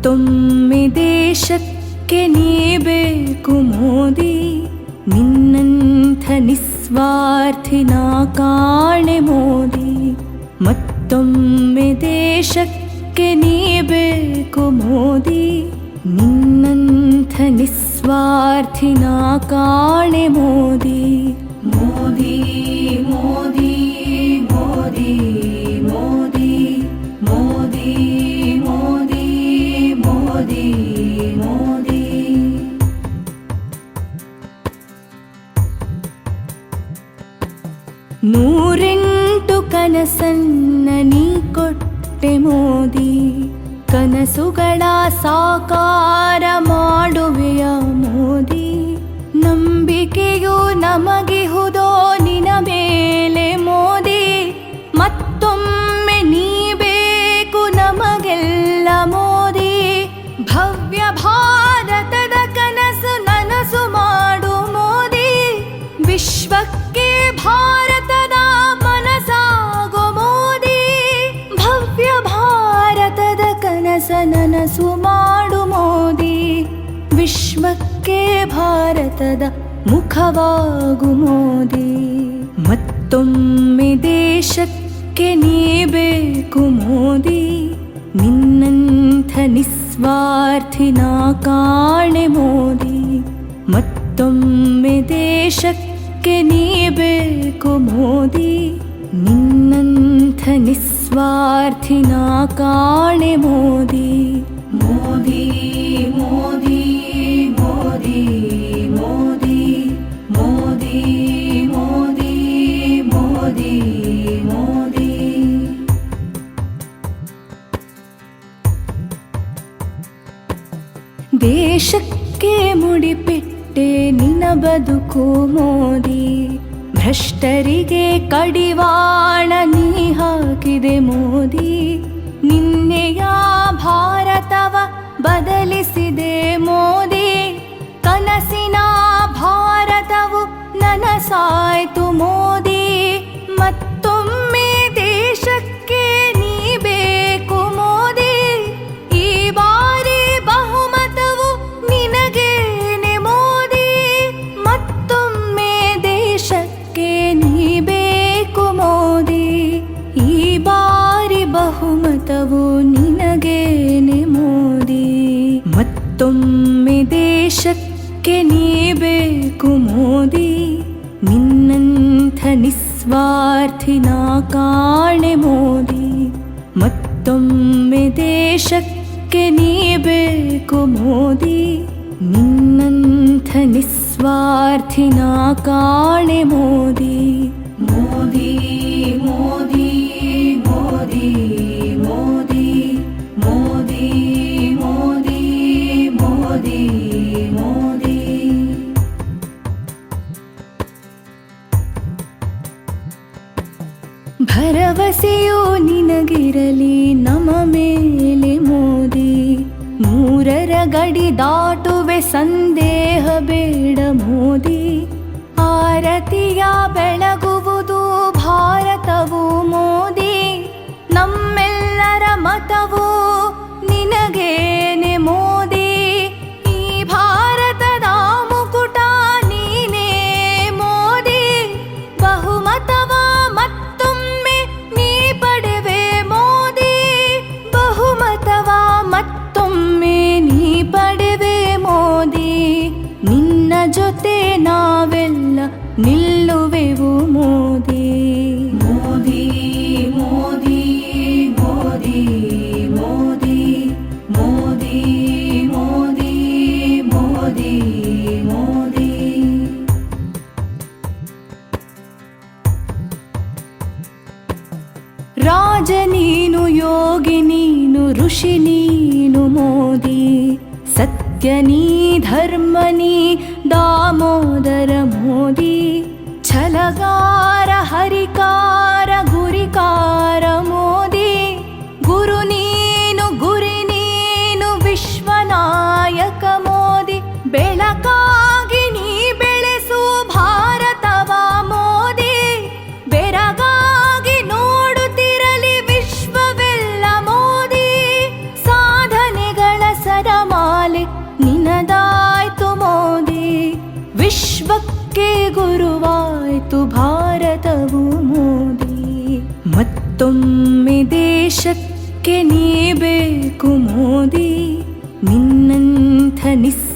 ಮತ್ತೊಮ್ಮೆ ದೇಶಕ್ಕೆ ನೀ ಬೇಕು ಮೋದಿ ನಿನ್ನಂಥ ನಿಸ್ವಾರ್ಥಿನ ಕಾಣೆ ಮೋದಿ ಮತ್ತೊಮ್ಮೆ ದೇಶಕ್ಕೆ ನೀ ಬೇಕು ಮೋದಿ ನಿನ್ನಂಥ ನಿಸ್ವಾರ್ಥಿನ ಕಾಣೆ ಮೋದಿ ಮೋದಿ ಮೋದಿ ಮೋದಿ ಮೋದಿ ನೂರೆಂಟು ಕನಸನ್ನ ನೀ ಕೊಟ್ಟೆ ಮೋದಿ. ಕನಸುಗಳ ಸಾಕಾರ ಮಾಡುವೆಯ ಮೋದಿ. ನಂಬಿಕೆಯು ನಮಗೆ ನಿನ ಮಾಡು ಮೋದಿ, ವಿಶ್ವಕ್ಕೆ ಭಾರತದ ಮುಖವಾಗು ಮೋದಿ. ಮತ್ತೊಮ್ಮೆ ದೇಶಕ್ಕೆ ನೀ ಬೇಕು ಮೋದಿ, ನಿನ್ನಂಥ ನಿಸ್ವಾರ್ಥಿನ ಕಾಣೆ ಮೋದಿ. ಮತ್ತೊಮ್ಮೆ ದೇಶಕ್ಕೆ ನೀ ಬೇಕು ಮೋದಿ, ನಿನ್ನಂಥ ನಿಸ್ವಾರ್ಥಿನ ಕಾಣೆ ಮೋದಿ. ಮೋದಿ ಮೋದಿ ಮೋದಿ ಮೋದಿ ಮೋದಿ ಮೋದಿ ಮೋದಿ ಮೋದಿ. ದೇಶಕ್ಕೆ ಮುಡಿಪಿಟ್ಟೆ ನಿನ ಬದುಕು ಮೋದಿ. ಭ್ರಷ್ಟರಿಗೆ ಕಡಿವಾಣ ನೀ ಹಾಕಿದೆ ಮೋದಿ. ನಿನ್ನೆಯ ಭಾರತವ ಬದಲಿಸಿದೆ ಮೋದಿ. ಕನಸಿನ ಭಾರತವು ನನಸಾಯ್ತು ಮೋದಿ. ನೀ ಬೇಕು ಮೋದಿ? ನಿನ್ನಂಥ ನಿಸ್ವಾರ್ಥಿನ ಕಾಣೆ ಮೋದಿ. ಮತ್ತೊಮ್ಮೆ ದೇಶಕ್ಕೆ ಬೇಕು ಮೋದಿ. ನಿನ್ನಂಥ ನಿಸ್ವಾರ್ಥಿನ ಕಾಣೆ ಮೋದಿ. ಮೋದಿ ಭರವಸೆಯೋ ನಿನಗಿರಲಿ ನಮ ಮೇಲೆ ಮೋದಿ. ಮೂರರ ಗಡಿ ದಾಟುವೆ ಸಂದೇಹ ಬೇಡ ಮೋದಿ. ಆರತಿಯ ಬೆಳಗುವುದು ಜೊತೆ ನಾವೆಲ್ಲ ನಿಲ್ಲುವೆವು ಮೋದಿ. ಮೋದಿ ಮೋದಿ ಮೋದಿ ಮೋದಿ ಮೋದಿ ಮೋದಿ ಮೋದಿ ಮೋದಿ. ರಾಜ ನೀನು ಯೋಗಿ ನೀನು ಋಷಿ ನೀನು ಮೋದಿ. ಸತ್ಯ ನೀ दामोदर मोदी छलगार हरिका ಭಾರತವು ಮೋದಿ. ಮತ್ತೊಮ್ಮೆ ದೇಶಕ್ಕೆ ನೀ ಬೇಕು ಮೋದಿ. ನಿನ್ನಂಥ ನಿಸ್